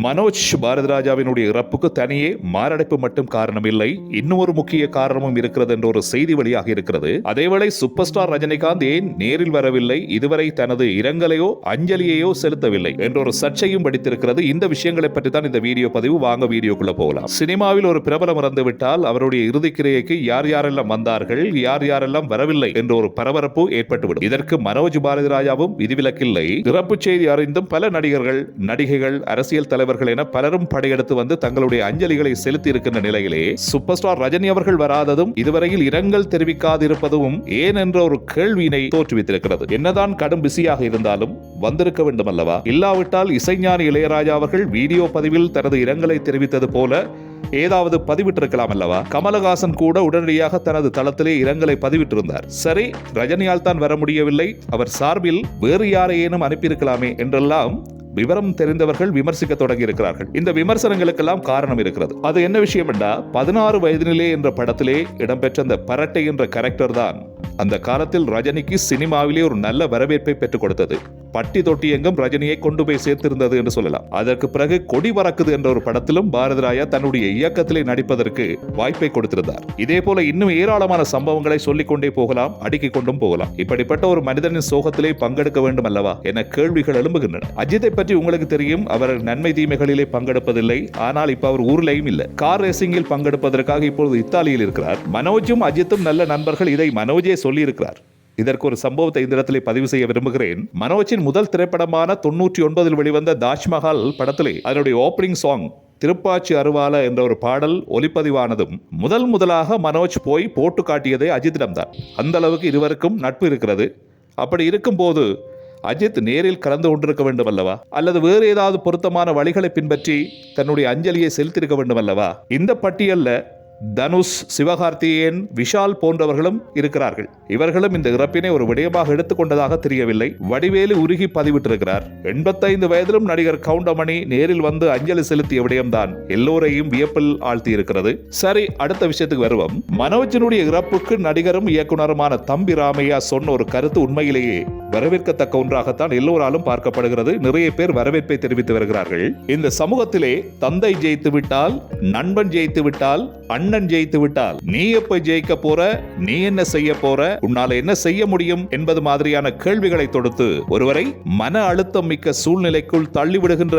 மனோஜ் பாரதிராஜாவினுடைய இறப்புக்கு தனியே மாரடைப்பு மட்டும் காரணம் இல்லை இன்னொரு முக்கிய காரணமும் இருக்கிறது என்ற ஒரு செய்தி வெளியாக இருக்கிறது. அதேவேளை சூப்பர் ஸ்டார் ரஜினிகாந்த் ஏன் நேரில் வரவில்லை? இதுவரை தனது இரங்கலையோ அஞ்சலியையோ செலுத்தவில்லை என்ற ஒரு சர்ச்சையும் படித்திருக்கிறது இந்த விஷயங்களை பற்றி தான் இந்த வீடியோ பதிவு. வாங்க வீடியோக்குள்ள போகலாம். சினிமாவில் ஒரு பிரபலம் இறந்துவிட்டால் அவருடைய இறுதிக்கிரையைக்கு யார் யாரெல்லாம் வந்தார்கள் யார் யாரெல்லாம் வரவில்லை என்ற ஒரு பரபரப்பு ஏற்பட்டுவிடும். இதற்கு மனோஜ் பாரதிராஜாவும் விதிவிலக்கில்லை. இறப்பு செய்தி அறிந்தும் பல நடிகர்கள் நடிகைகள் அரசியல் தலைவர்கள் என பலரும் படையெடுத்து வந்து தங்களுடைய அஞ்சலிகளை செலுத்தி இருக்கின்ற நிலையிலே சூப்பர் ஸ்டார் ரஜினி அவர்கள் வராததும் இதுவரையில் இரங்கல் தெரிவிக்காதிருப்பதும் ஏன் என்ற ஒரு கேள்வியினை தோற்றுவித்திருக்கிறது. என்னதான் கடும் பிஸியாக இருந்தாலும் வந்திருக்க வேண்டும் அல்லவா இல்லாவிட்டால் இசைஞானி இளையராஜா அவர்கள் வீடியோ பதிவில் தனது இரங்கலை தெரிவித்தது போல ஏதாவது பதிவிட்டிருக்கலாம் அல்லவா? கமலஹாசன் கூட உடனடியாக தனது தளத்திலே இரங்கலை பதிவிட்டிருந்தார். சரி ரஜினியால் தான் வர முடியவில்லை. அவர் சார்பில் வேறு யாரையேனும் அனுப்பியிருக்கலாமே என்றெல்லாம் விவரம் தெரிந்தவர்கள் விமர்சிக்க தொடங்கி இருக்கிறார்கள் இந்த விமர்சனங்களுக்கெல்லாம் காரணம் இருக்கிறது. அது என்ன விஷயம் என்றா பதினாறு வயதினிலே என்ற படத்திலே இடம்பெற்ற அந்த பரட்டை என்ற கேரக்டர் தான் அந்த காலத்தில் ரஜினிக்கு சினிமாவிலே ஒரு நல்ல வரவேற்பை பெற்றுக் கொடுத்தது. பட்டி தொட்டி எங்கும் ரஜினியை கொண்டு போய் சேர்த்திருந்தது என்று சொல்லலாம். அதற்கு பிறகு கொடி பறக்குது என்ற ஒரு படத்திலும் பாரதிராயா தன்னுடைய இயக்கத்திலே நடிப்பதற்கு வாய்ப்பை கொடுத்திருந்தார். இதே போல இன்னும் ஏராளமான சம்பவங்களை சொல்லிக் கொண்டே போகலாம் அடுக்கிக் கொண்டும் போகலாம். இப்படிப்பட்ட ஒரு மனிதனின் சோகத்திலே பங்கெடுக்க வேண்டும் அல்லவா என கேள்விகள் எழும்புகின்றன. அஜித்தை பற்றி உங்களுக்கு தெரியும் அவர் நன்மை தீமைகளிலே பங்கெடுப்பதில்லை ஆனால் இப்ப அவர் ஊர்லயும் இல்லை. கார் ரேசிங்கில் பங்கெடுப்பதற்காக இப்பொழுது இத்தாலியில் இருக்கிறார். மனோஜும் அஜித்தும் நல்ல நண்பர்கள் இதை மனோஜே சொல்லியிருக்கிறார். இதற்கு ஒரு சம்பவத்தை இந்த இடத்திலே பதிவு செய்ய விரும்புகிறேன். மனோஜின் முதல் திரைப்படமான தொன்னூற்றி ஒன்பதில் வெளிவந்த தாஜ்மஹால் படத்திலே அதனுடைய ஓப்பனிங் சாங் திருப்பாச்சி அருவால என்ற ஒரு பாடல் ஒலிப்பதிவானதும் முதல் முதலாக மனோஜ் போய் போட்டு காட்டியதே அஜித்திடம்தான். அந்த அளவுக்கு இருவருக்கும் நட்பு இருக்கிறது. அப்படி இருக்கும்போது அஜித் நேரில் கலந்து கொண்டிருக்க வேண்டும் அல்லவா அல்லது வேறு ஏதாவது பொருத்தமான வழிகளை பின்பற்றி தன்னுடைய அஞ்சலியை செலுத்தியிருக்க வேண்டும் அல்லவா இந்த பட்டியலில் தனுஷ் சிவகார்த்திகேயன் விஷால் போன்றவர்களும் இருக்கிறார்கள். இவர்களும் இந்த இறப்பினை ஒரு விடயமாக எடுத்துக்கொண்டதாக தெரியவில்லை. வடிவேலு உருகி பதிவிட்டிருக்கிறார். எண்பத்தைந்து வயதிலும் நடிகர் கவுண்டமணி நேரில் வந்து அஞ்சலி செலுத்திய விடயம்தான் எல்லோரையும் வியப்பில் ஆழ்த்தி இருக்கிறது சரி அடுத்த விஷயத்துக்கு வருவோம். மனோஜனுடைய இறப்புக்கு நடிகரும் இயக்குனருமான தம்பி ராமையா சொன்ன ஒரு கருத்து உண்மையிலேயே வரவேற்கத்தக்க ஒன்றாகத்தான் எல்லோராலும் பார்க்கப்படுகிறது. நிறைய பேர் வரவேற்பை தெரிவித்து வருகிறார்கள். இந்த சமூகத்திலே தந்தை ஜெயித்து விட்டால் நண்பன் ஜெயித்து விட்டால் அண்ணன் ஜெயித்து விட்டால் நீ எப்ப ஜெயிக்க போற நீ என்ன செய்ய போற உன்னால என்ன செய்ய முடியும் என்பது மாதிரியான கேள்விகளை தொடுத்து ஒருவரை மன அழுத்தம் மிக்க சூழ்நிலைக்குள் தள்ளிவிடுகின்ற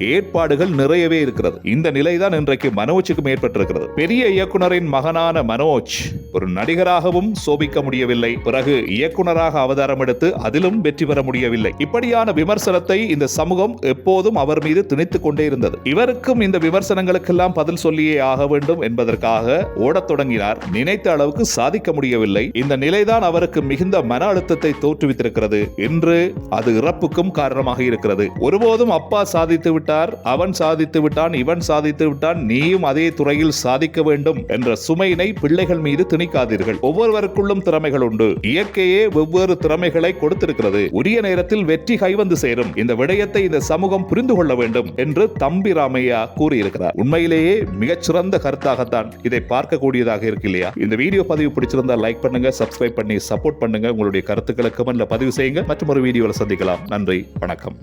ஏற்பாடுகள் நிறையவே இருக்கிறது. இந்த நிலைதான் இன்றைக்கு மனோஜுக்கும் ஏற்பட்டிருக்கிறது. பெரிய இயக்குனரின் மகனான மனோஜ் ஒரு நடிகராகவும் சோபிக்க முடியவில்லை. பிறகு இயக்குனராக அவதாரம் எடுத்து அதிலும் வெற்றி பெற முடியவில்லை. இப்படியான விமர்சனத்தை இந்த சமூகம் எப்போதும் அவர் மீது திணித்துக் கொண்டே இருந்தது. இவருக்கும் இந்த விமர்சனங்களுக்கெல்லாம் பதில் சொல்லியே ஆக வேண்டும் என்பதற்காக ஓடத் தொடங்கினார். நினைத்த அளவுக்கு சாதிக்க முடியவில்லை. இந்த நிலைதான் அவருக்கு மிகுந்த மன அழுத்தத்தை தோற்றுவித்திருக்கிறது. என்று அது இறப்புக்கும் காரணமாக இருக்கிறது. ஒருபோதும் அப்பா சாதித்து விட்டார் அவன் சாதித்து விட்டான் இவன் சாதித்து விட்டான் நீயும் அதே துறையில் சாதிக்க வேண்டும் என்ற சுமையினை பிள்ளைகள் மீது திணிக்காதீர்கள். ஒவ்வொருவருக்குள்ளும் திறமைகள் உண்டு. இயற்கையே வெவ்வேறு திறமைகளை கொடுத்திருக்கிறது. உரிய நேரத்தில் வெற்றி கைவந்து சேரும். இந்த விடயத்தை இந்த சமூகம் புரிந்து கொள்ள வேண்டும் என்று தம்பி ராமையா கூறியிருக்கிறார். உண்மையிலேயே மிகச்சிறந்த கருத்தாகத்தான் இதை பார்க்கக்கூடியதாக இருக்கு இல்லையா? இந்த வீடியோ பதிவு பிடிச்சிருந்தா லைக் பண்ணுங்க சப்ஸ்கிரைப் பண்ணி சப்போர்ட் பண்ணுங்க. உங்களுடைய கருத்துக்களை கமெண்ட்ல பதிவு செய்யுங்க. மற்றும் ஒரு வீடியோவில் சந்திக்கலாம். நன்றி வணக்கம்.